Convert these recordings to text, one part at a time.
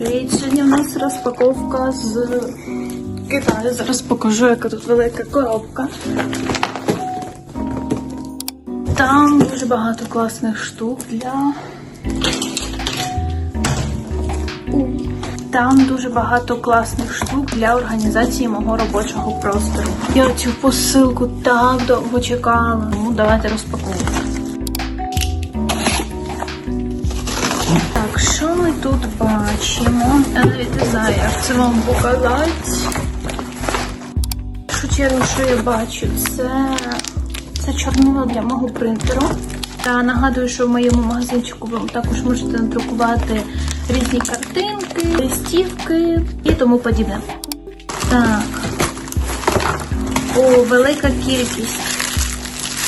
Привіт, сьогодні в нас розпаковка з Китаю. Зараз покажу, яка тут велика коробка. Там дуже багато класних штук для. Там дуже багато класних штук для організації мого робочого простору. Я цю посилку так довго чекала. Ну, давайте розпаковувати. Бачимо? Я навіть не знаю, це вам показати. Першу чергу, що я бачу, це, це чорнило для мого принтеру. Та нагадую, що в моєму магазинчику ви також можете надрукувати різні картинки, листівки і тому подібне. Так. О, велика кількість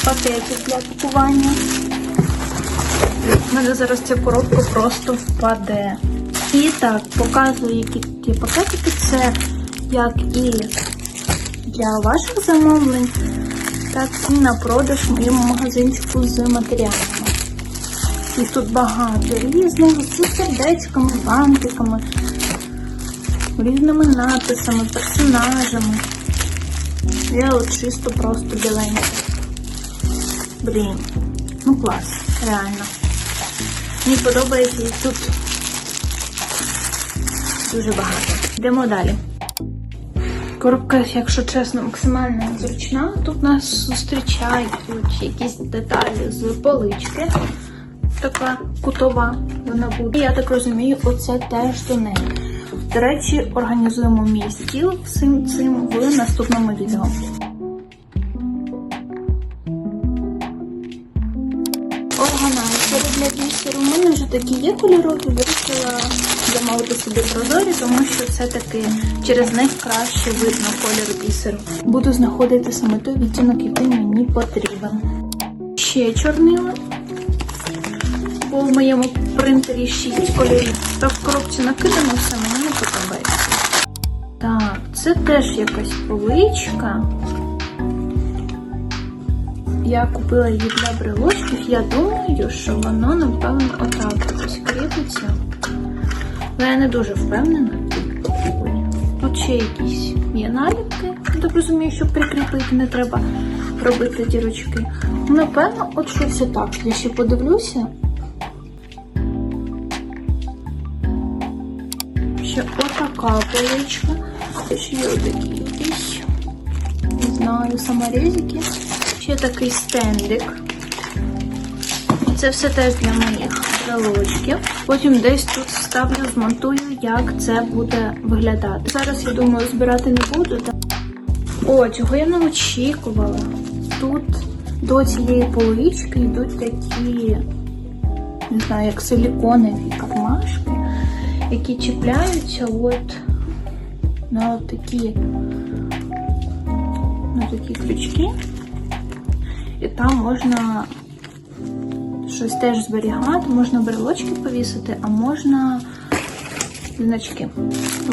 пакетів для пакування. У мене зараз ця коробка просто впаде. І так, показую, які ті пакетики. Це як і для ваших замовлень, так і на продаж в моєму магазинчику з матеріалами. Їх тут багато різних, з сердечками, бантиками, різними надписами, персонажами. Я от чисто просто біленька. Блін, ну клас, реально. Мені подобається і тут дуже багато. Йдемо далі. Коробка, якщо чесно, максимально незручна. Тут нас зустрічають якісь деталі з полички. Така кутова вона буде. Я так розумію, оце теж до неї. До речі, організуємо мій стіл всім цим в наступному відео. Для бісеру. У мене вже такі є кольорові, вирішила замовити собі прозорі, тому що все-таки через них краще видно кольор бісеру. Буду знаходити саме той відтінок, який мені потрібен. Ще чорнила. Бо в моєму принтері 6 кольорів. Та в коробці накидано все, мені не подобається. Так, це теж якась поличка. Я купила її для брелочків. Я думаю, що воно, напевно, отак ось кріпиться. Але я не дуже впевнена. Тут ще якісь є наліпки. Я так розумію, щоб прикріпити, не треба робити дірочки. Ну, Напевно, от щось отак. Я ще подивлюся. Ще отака поличка. Ще є отакі якісь. Не знаю, саморезики. Ще такий стендик. Це все теж для моїх брелочків. Потім десь тут вставлю, змонтую, як це буде виглядати. Зараз, я думаю, збирати не буду. О, цього я не очікувала. Тут до цієї полички йдуть такі, не знаю, як силіконові кармашки, які чіпляються от на такі, на такі крючки. І там можна щось теж зберігати, можна брелочки повісити, а можна значки.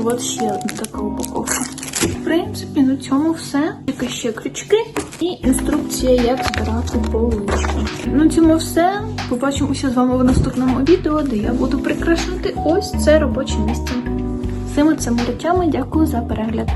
От ще одна така упаковка. В принципі, на цьому все. Тільки ще крючки і інструкція, як збирати поличку. На цьому все. Побачимося з вами в наступному відео, де я буду прикрашати ось це робоче місце. Всіми цими речами дякую за перегляд.